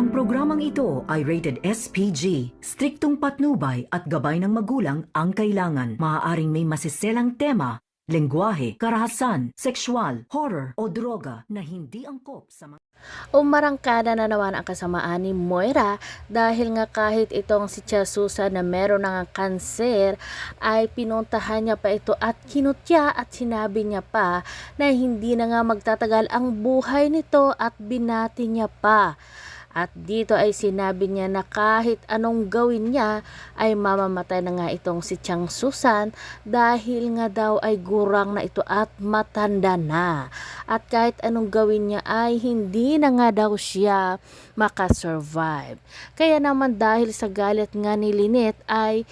Ang programang ito ay rated SPG. Striktong patnubay at gabay ng magulang ang kailangan. Maaaring may masiselang tema, lengguwahe, karahasan, sexual, horror o droga na hindi angkop sa mga Umarangkada na naman ang kasamaan ni Moira dahil nga kahit itong si Tia Susan na meron ng kanser ay pinuntahan niya pa ito at kinutya at sinabi niya pa na hindi na nga magtatagal ang buhay nito at binati niya pa. At dito ay sinabi niya na kahit anong gawin niya ay mamamatay na nga itong si Chang Susan dahil nga daw ay gurang na ito at matanda na. At kahit anong gawin niya ay hindi na nga daw siya makasurvive. Kaya naman dahil sa galit nga ni Lynette ay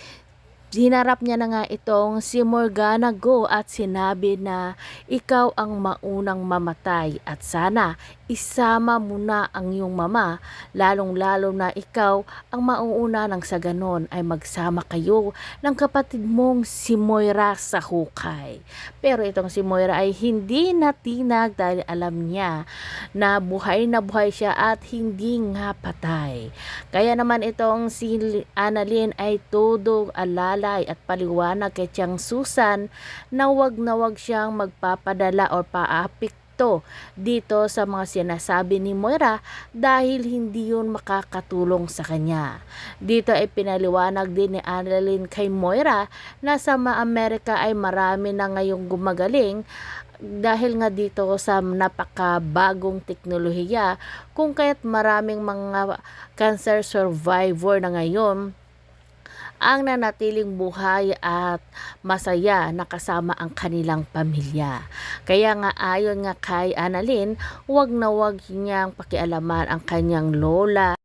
Hinarap niya na nga itong si Morgana Go at sinabi na ikaw ang maunang mamatay at sana isama mo na ang iyong mama lalong lalo na ikaw ang mauuna nang sa ganon ay magsama kayo ng kapatid mong si Moira sa hukay. Pero itong si Moira ay hindi natinag dahil alam niya na buhay na buhay siya at hindi nga patay. Kaya naman itong si Annalyn ay todo alalay at paliwanag kay Tiang Susan na wag na wag siyang magpapadala o paapik to dito sa mga sinasabi ni Moira dahil hindi yun makakatulong sa kanya. Dito ay pinaliwanag din ni Annalyn kay Moira na sa Amerika ay marami na ngayong gumagaling dahil nga dito sa napakabagong teknolohiya kung kaya't maraming mga cancer survivor na ngayon ang nanatiling buhay at masaya na kasama ang kanilang pamilya. Kaya nga ayon nga kay Annalyn, wag na wag niyang pakialaman ang kanyang lola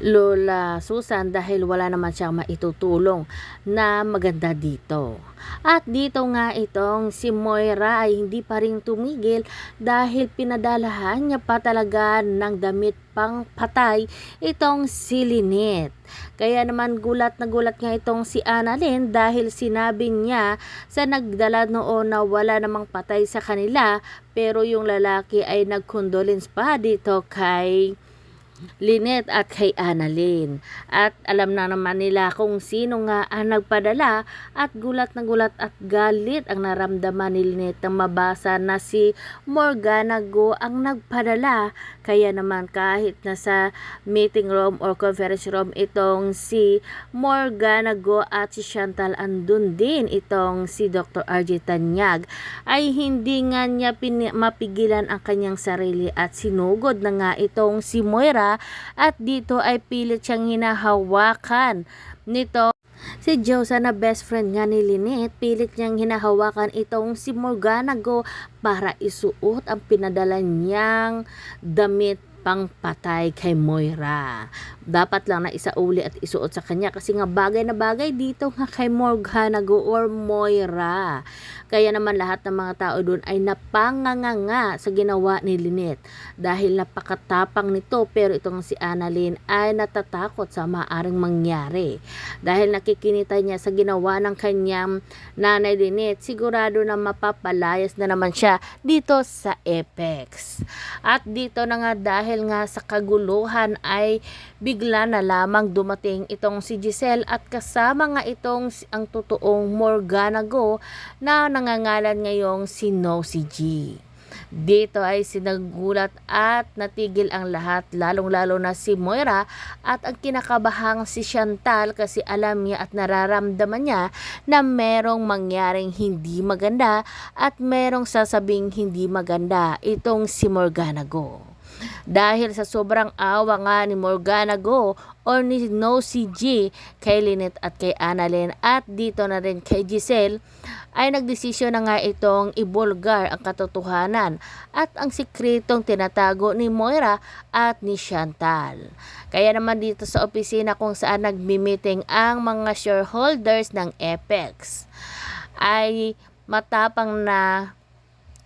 Lola Susan dahil wala naman siyang maitutulong na maganda dito. At dito nga itong si Moira ay hindi pa rin tumigil dahil pinadalahan niya pa talaga ng damit pang patay itong si Lynette. Kaya naman gulat na gulat nga itong si Annalyn dahil sinabi niya sa nagdala noon na wala namang patay sa kanila pero yung lalaki ay nagkondolence pa dito kay Lynette at kay Annalyn. At alam na naman nila kung sino nga ang nagpadala at gulat na gulat at galit ang naramdaman ni Lynette nang mabasa na si Morgana Go ang nagpadala. Kaya naman kahit nasa meeting room or conference room itong si Morgana Go at si Chantal andun din itong si Dr. RJ Tanyag ay hindi nga niya mapigilan ang kanyang sarili at sinugod na nga itong si Moira at dito ay pilit siyang hinahawakan nito Si Josa na best friend nga ni Lynette, pilit niyang hinahawakan itong si Morgana Go para isuot ang pinadala niyang damit pangpatay kay Moira. Dapat lang na isauli at isuot sa kanya kasi nga bagay na bagay dito nga kay Morgana Go or Moira. Kaya naman lahat ng mga tao doon ay napanganganga sa ginawa ni Lynette dahil napakatapang nito pero itong si Annalyn ay natatakot sa maaring mangyari. Dahil nakikinita niya sa ginawa ng kanyang nanay Lynette, sigurado na mapapalayas na naman siya dito sa Apex. At dito na nga dahil nga sa kaguluhan ay bigla na lamang dumating itong si Giselle at kasama nga itong ang totoong Morgana Go na nangangalan ngayong si No si G. Dito ay sinagulat at natigil ang lahat lalong-lalo na si Moira at ang kinakabahang si Chantal kasi alam niya at nararamdaman niya na merong mangyaring hindi maganda at merong sasabing hindi maganda itong si Morgana Go. Dahil sa sobrang awa nga ni Morgana Go or ni No CG kay Lynette at kay Annalyn at dito na rin kay Giselle ay nagdesisyon na nga itong ibulgar ang katotohanan at ang sikretong tinatago ni Moira at ni Chantal. Kaya naman dito sa opisina kung saan nagmi-meeting ang mga shareholders ng Apex ay matapang na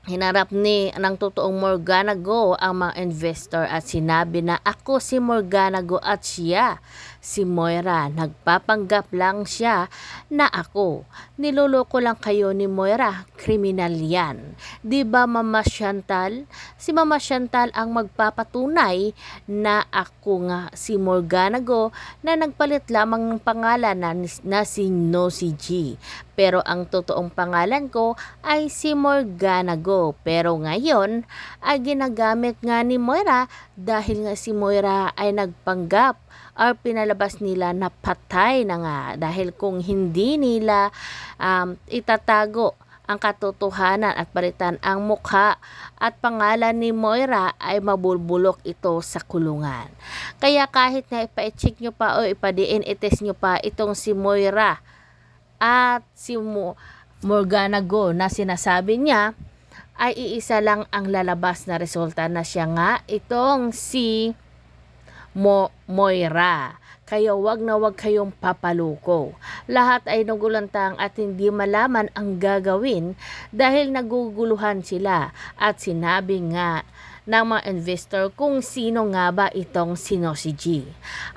Hinarap ni ng totoong Morgana Go ang mga investor at sinabi na ako si Morgana Go at siya si Moira. Nagpapanggap lang siya na ako. Niloloko lang kayo ni Moira. Kriminal yan. Di ba Mama Chantal? Si Mama Chantal ang magpapatunay na ako nga si Morgana Go na nagpalit lamang ng pangalan na, na si Nosy G. Pero ang totoong pangalan ko ay si Morgana Go. Pero ngayon ay ginagamit nga ni Moira dahil nga si Moira ay nagpanggap or pinalabas nila na patay na nga dahil kung hindi nila um, itatago ang katotohanan at balitan ang mukha at pangalan ni Moira ay mabulbulok ito sa kulungan. Kaya kahit na ipa-check nyo pa o ipa-DNA test nyo pa itong si Moira at si Mo- Morgana Go na sinasabi niya ay iisa lang ang lalabas na resulta na siya nga itong si Mo Moira. Kaya wag na wag kayong papaluko. Lahat ay nagulantang at hindi malaman ang gagawin dahil naguguluhan sila at sinabi nga ng mga investor kung sino nga ba itong sino si G.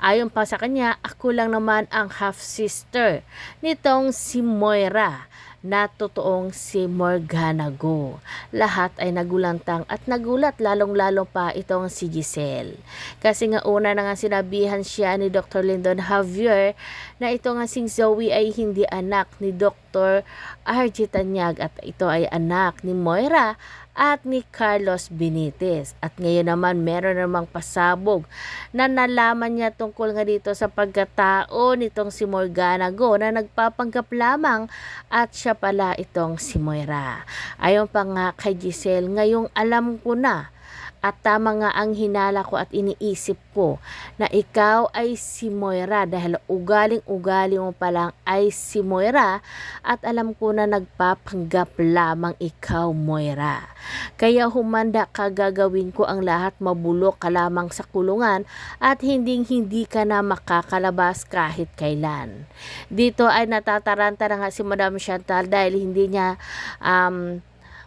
Ayon pa sa kanya, ako lang naman ang half-sister nitong si Moira na totoong si Morgana Go. Lahat ay nagulantang at nagulat lalong-lalo pa itong si Giselle. Kasi nga una na nga sinabihan siya ni Dr. Lyndon Javier na ito nga sing Zoe ay hindi anak ni Dr. RG Tanyag at ito ay anak ni Moira at ni Carlos Benitez. At ngayon naman meron namang pasabog na nalaman niya tungkol nga dito sa pagkatao nitong si Morgana Go na nagpapanggap lamang at siya pala itong si Moira. Ayon pa nga kay Giselle, ngayong alam ko na at tama nga ang hinala ko at iniisip ko na ikaw ay si Moira dahil ugaling-ugali mo pa lang ay si Moira at alam ko na nagpapanggap lamang ikaw Moira. Kaya humanda ka gagawin ko ang lahat mabulok ka lamang sa kulungan at hinding hindi ka na makakalabas kahit kailan. Dito ay natataranta na nga si Madam Chantal dahil hindi niya um,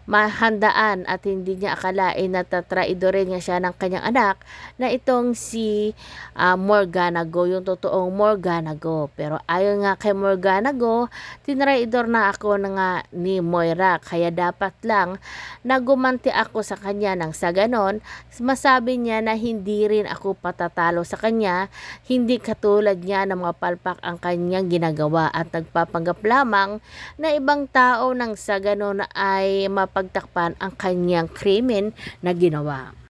mahandaan at hindi niya akalain na tatraidorin niya siya ng kanyang anak na itong si uh, Morgana Go, yung totoong Morgana Go. Pero ayon nga kay Morgana Go, tinraidor na ako na nga ni Moira kaya dapat lang na gumanti ako sa kanya nang sa ganon, masabi niya na hindi rin ako patatalo sa kanya, hindi katulad niya na mga palpak ang kanyang ginagawa at nagpapanggap lamang na ibang tao nang sa ganon ay mapagtakpan ang kanyang krimen na ginawa.